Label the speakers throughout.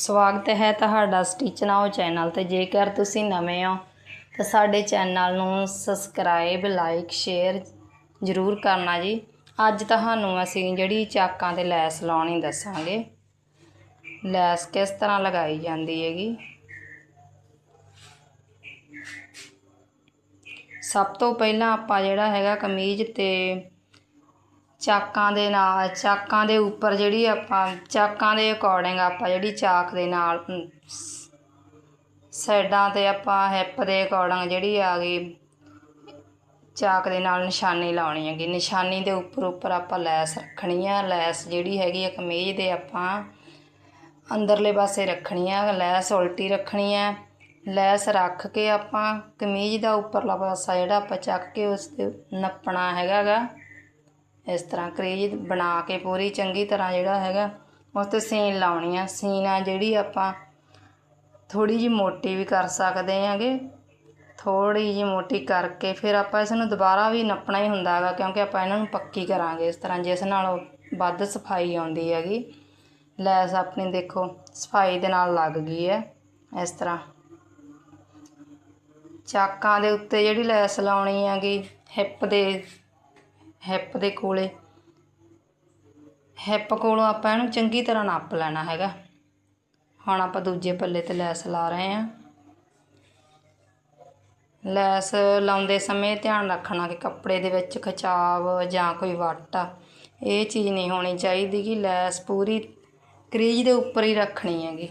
Speaker 1: ਸਵਾਗਤ ਹੈ ਤੁਹਾਡਾ ਸਟਿਚ ਨਾਓ ਚੈਨਲ ਤੇ। ਜੇਕਰ ਤੁਸੀਂ ਨਵੇਂ ਹੋ, ਤਾਂ ਸਾਡੇ ਚੈਨਲ ਨੂੰ ਸਬਸਕ੍ਰਾਈਬ, ਲਾਈਕ, ਸ਼ੇਅਰ ਜ਼ਰੂਰ ਕਰਨਾ ਜੀ। ਅੱਜ ਤੁਹਾਨੂੰ ਅਸੀਂ ਜਿਹੜੀ ਚਾਕਾਂ ਤੇ ਲੈਸ ਲਾਉਣੀ ਦੱਸਾਂਗੇ। ਲੈਸ ਕਿਸ ਤਰ੍ਹਾਂ ਲਗਾਈ ਜਾਂਦੀ ਹੈਗੀ? ਸਭ ਤੋਂ ਪਹਿਲਾਂ ਆਪਾਂ ਜਿਹੜਾ ਹੈਗਾ ਕਮੀਜ਼ ਤੇ ਚਾਕਾਂ ਦੇ ਨਾਲ, ਚਾਕਾਂ ਦੇ ਉੱਪਰ ਜਿਹੜੀ ਆਪਾਂ, ਚਾਕਾਂ ਦੇ ਅਕੋਰਡਿੰਗ ਆਪਾਂ ਜਿਹੜੀ ਚਾਕ ਦੇ ਨਾਲ ਸਾਈਡਾਂ ਤੇ ਆਪਾਂ ਹਿੱਪ ਦੇ ਅਕੋਰਡਿੰਗ ਜਿਹੜੀ ਆ ਗਈ, ਚਾਕ ਦੇ ਨਾਲ ਨਿਸ਼ਾਨੀ ਲਾਉਣੀ ਹੈਗੀ। ਨਿਸ਼ਾਨੀ ਦੇ ਉੱਪਰ ਉੱਪਰ ਆਪਾਂ ਲੈਸ ਰੱਖਣੀ ਆ, ਲੈਸ ਜਿਹੜੀ ਹੈਗੀ ਆ ਕਮੀਜ਼ ਦੇ ਆਪਾਂ ਅੰਦਰਲੇ ਪਾਸੇ ਰੱਖਣੀ ਆ, ਲੈਸ ਉਲਟੀ ਰੱਖਣੀ ਆ। ਲੈਸ ਰੱਖ ਕੇ ਆਪਾਂ ਕਮੀਜ਼ ਦਾ ਉੱਪਰਲਾ ਪਾਸਾ ਜਿਹੜਾ ਆਪਾਂ ਚੱਕ ਕੇ ਉਸ ਤੇ ਨੱਪਣਾ ਹੈਗਾ ਗਾ। ਇਸ ਤਰ੍ਹਾਂ ਕਰੀਜ਼ ਬਣਾ ਕੇ ਪੂਰੀ ਚੰਗੀ ਤਰ੍ਹਾਂ ਜਿਹੜਾ ਹੈਗਾ ਉਸ ਤੇ ਸੀਨ ਲਾਉਣੀ ਆ। ਸੀਨ ਆ ਜਿਹੜੀ ਆਪਾਂ ਥੋੜੀ ਜਿਹੀ ਮੋਟੀ ਵੀ ਕਰ ਸਕਦੇ ਆਂਗੇ। ਥੋੜੀ ਜਿਹੀ ਮੋਟੀ ਕਰਕੇ ਫਿਰ ਆਪਾਂ ਇਸ ਨੂੰ ਦੁਬਾਰਾ ਵੀ ਨੱਪਣਾ ਹੀ ਹੁੰਦਾ ਹੈਗਾ, ਕਿਉਂਕਿ ਆਪਾਂ ਇਹਨਾਂ ਨੂੰ ਪੱਕੀ ਕਰਾਂਗੇ ਇਸ ਤਰ੍ਹਾਂ, ਜਿਸ ਨਾਲ ਵੱਧ ਸਫ਼ਾਈ ਆਉਂਦੀ ਹੈਗੀ। ਲੈਸ ਆਪਣੀ ਦੇਖੋ, ਸਫ਼ਾਈ ਦੇ ਨਾਲ ਲੱਗ ਗਈ ਹੈ ਇਸ ਤਰ੍ਹਾਂ। ਚਾਕਾਂ ਦੇ ਉੱਤੇ ਜਿਹੜੀ ਲੈਸ ਲਾਉਣੀ ਹੈਗੀ, ਹਿੱਪ ਦੇ ਹਿੱਪ ਦੇ ਕੋਲੇ। ਹਿੱਪ ਕੋਲੋਂ ਆਪਾਂ ਇਹਨੂੰ ਚੰਗੀ ਤਰ੍ਹਾਂ ਨੱਪ ਲੈਣਾ ਹੈਗਾ। ਹੁਣ ਆਪਾਂ ਦੂਜੇ ਪੱਲੇ ਤੇ ਲੈਸ ਲਾ ਰਹੇ ਹਾਂ। ਲੈਸ ਲਾਉਂਦੇ ਸਮੇਂ ਧਿਆਨ ਰੱਖਣਾ ਕਿ ਕੱਪੜੇ ਦੇ ਵਿੱਚ ਖਿਚਾਵ ਜਾਂ ਕੋਈ ਵੱਟ ਆ, ਇਹ ਚੀਜ਼ ਨਹੀਂ ਹੋਣੀ ਚਾਹੀਦੀ ਕਿ ਲੈਸ ਪੂਰੀ ਕਰੀਜ ਦੇ ਉੱਪਰ ਹੀ ਰੱਖਣੀ ਹੈਗੀ।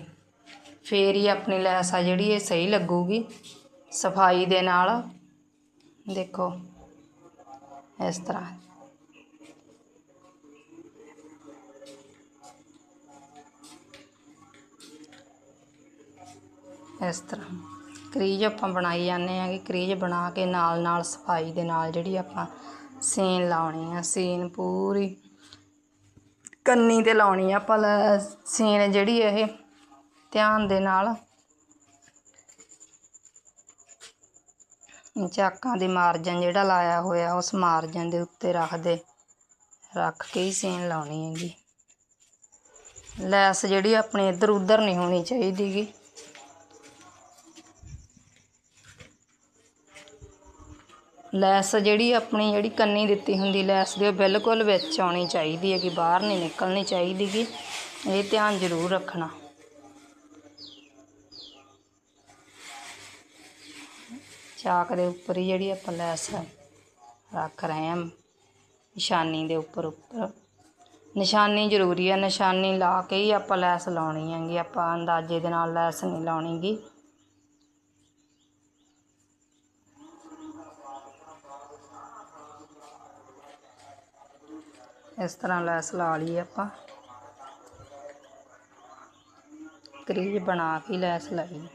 Speaker 1: ਫੇਰ ਹੀ ਆਪਣੀ ਲੈਸ ਆ ਜਿਹੜੀ, ਇਹ ਸਹੀ ਲੱਗੂਗੀ। ਸਫ਼ਾਈ ਦੇ ਨਾਲ। ਦੇਖੋ। ਇਸ ਤਰ੍ਹਾਂ ਇਸ ਤਰ੍ਹਾਂ ਕਰੀਜ ਆਪਾਂ ਬਣਾਈ ਜਾਂਦੇ ਆ ਕਿ ਕਰੀਜ ਬਣਾ ਕੇ ਨਾਲ ਨਾਲ ਸਫ਼ਾਈ ਦੇ ਨਾਲ ਜਿਹੜੀ ਆਪਾਂ ਸੀਨ ਲਾਉਣੀ ਆ, ਸੀਨ ਪੂਰੀ ਕੰਨੀ ਤੇ ਲਾਉਣੀ ਆ, ਆਪਾਂ ਲੈ- ਸੀਨ ਜਿਹੜੀ ਇਹ ਧਿਆਨ ਦੇ ਨਾਲ ਚਾਕਾਂ ਦੀ ਮਾਰਜਨ ਜਿਹੜਾ ਲਾਇਆ ਹੋਇਆ ਉਸ ਮਾਰਜਨ ਦੇ ਉੱਤੇ ਰੱਖਦੇ ਰੱਖ ਕੇ ਹੀ ਸੀਨ ਲਾਉਣੀ ਹੈਗੀ। ਲੈਸ ਜਿਹੜੀ ਆਪਣੀ ਇੱਧਰ ਉੱਧਰ ਨਹੀਂ ਹੋਣੀ ਚਾਹੀਦੀ ਗੀ। ਲੈਸ ਜਿਹੜੀ ਆਪਣੀ ਜਿਹੜੀ ਕੰਨੀ ਦਿੱਤੀ ਹੁੰਦੀ, ਲੈਸ ਦੀ ਉਹ ਬਿਲਕੁਲ ਵਿੱਚ ਆਉਣੀ ਚਾਹੀਦੀ ਹੈਗੀ, ਬਾਹਰ ਨਹੀਂ ਨਿਕਲਣੀ ਚਾਹੀਦੀ ਗੀ। ਇਹ ਧਿਆਨ ਜ਼ਰੂਰ ਰੱਖਣਾ। ਚਾਕ ਦੇ ਉੱਪਰ ਹੀ ਜਿਹੜੀ ਆਪਾਂ ਲੈਸ ਰੱਖ ਰਹੇ ਹਾਂ, ਨਿਸ਼ਾਨੀ ਦੇ ਉੱਪਰ ਉੱਪਰ। ਨਿਸ਼ਾਨੀ ਜ਼ਰੂਰੀ ਹੈ, ਨਿਸ਼ਾਨੀ ਲਾ ਕੇ ਹੀ ਆਪਾਂ ਲੈਸ ਲਾਉਣੀ ਹੈਗੀ। ਆਪਾਂ ਅੰਦਾਜ਼ੇ ਦੇ ਨਾਲ ਲੈਸ ਨਹੀਂ ਲਾਉਣੀ ਗੀ ਇਸ ਤਰ੍ਹਾਂ ਲੈਸ ਲਾ ਲਈ ਆਪਾਂ। ਕਰੀਜ ਬਣਾ ਕੇ ਲੈਸ ਲਾਈ।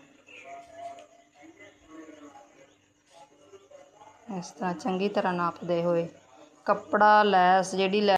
Speaker 1: ਇਸ ਤਰ੍ਹਾਂ ਚੰਗੀ ਤਰ੍ਹਾਂ ਨਾਪਦੇ ਹੋਏ ਕੱਪੜਾ ਲੈਸ ਜਿਹੜੀ ਲੈ